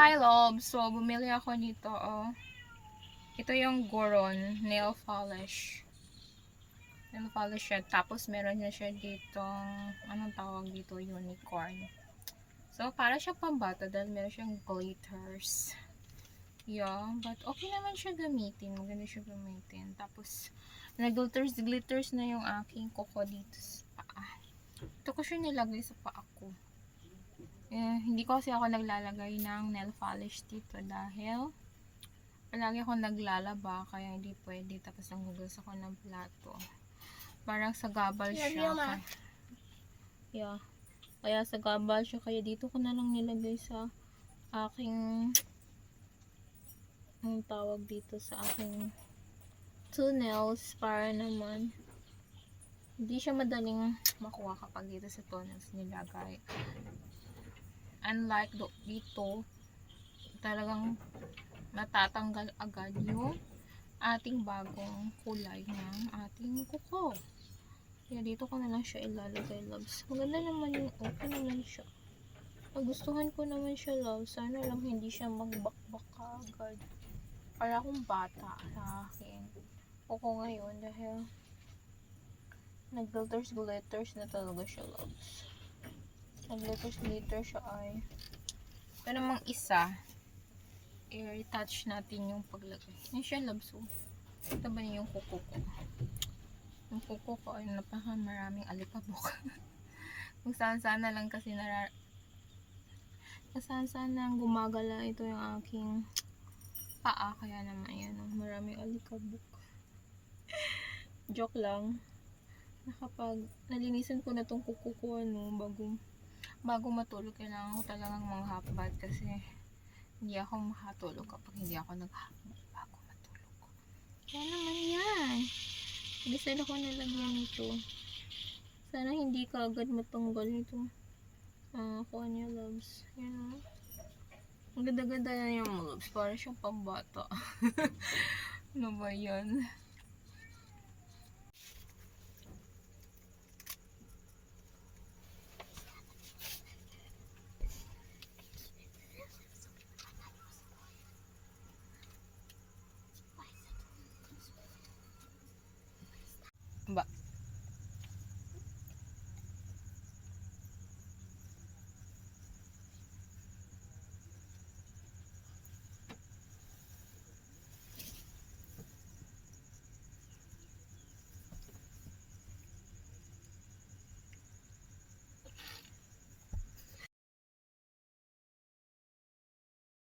Hi, love. So, bumili ako nito, oh. Ito yung Goron nail polish. Nail polish siya. Tapos, meron niya siya dito, anong tawag dito, unicorn. So, para siya pambata dahil meron siyang glitters. Yeah, but okay naman siya gamitin. Maganda siya gamitin. Tapos, nag-glitters, glitters na yung aking kuko dito sa paa. Ito ko siya nilagay sa paa ko. Eh, hindi ko kasi ako naglalagay ng nail polish dito dahil palagi ako naglalaba kaya hindi pwede tapos nanghugas ako ng plato. Parang sa gabal siya. you, Ma. Kaya- Yeah. Kaya sa gabal siya kaya dito ko na lang nilagay sa aking ang tawag dito sa aking two nails para naman hindi siya madaling makuha kapag dito sa toenails nilagay. Unlike do, dito, talagang natatanggal agad yung ating bagong kulay ng ating kuko. Kaya dito ko na lang siya ilalagay, loves. Maganda naman yung okay naman siya. Nagustuhan ko naman siya, love. Sana lang hindi siya magbakbak agad. Para akong bata sa akin. Kuko ngayon dahil nag-glitters glitters na talaga siya, loves. Nag-glitters glitters siya ay ito namang isa i-retouch natin yung paglagay. Yan siya, loves. Ito ba yung kuko ko? Yung kuko ko ay napaka maraming alikabok. Kung saan saan na lang kasi nara kung saan saan na gumagala ito yung aking paa. Kaya naman yan, oh, maraming alikabok. Joke lang. Nakapag nalinisan ko na tong kuko ko ano, bago bago matulog kailangan ko talagang manghapbat kasi hindi ako makatulog kapag hindi ako naghabad bago matulog. Kaya naman yan. Decide ako nalagyan nito. Sana hindi ka agad matanggal nito. Ah, uh, niya loves. Yan o. Ang ganda-ganda na yung loves. Para siyang pambata. ano ba yan?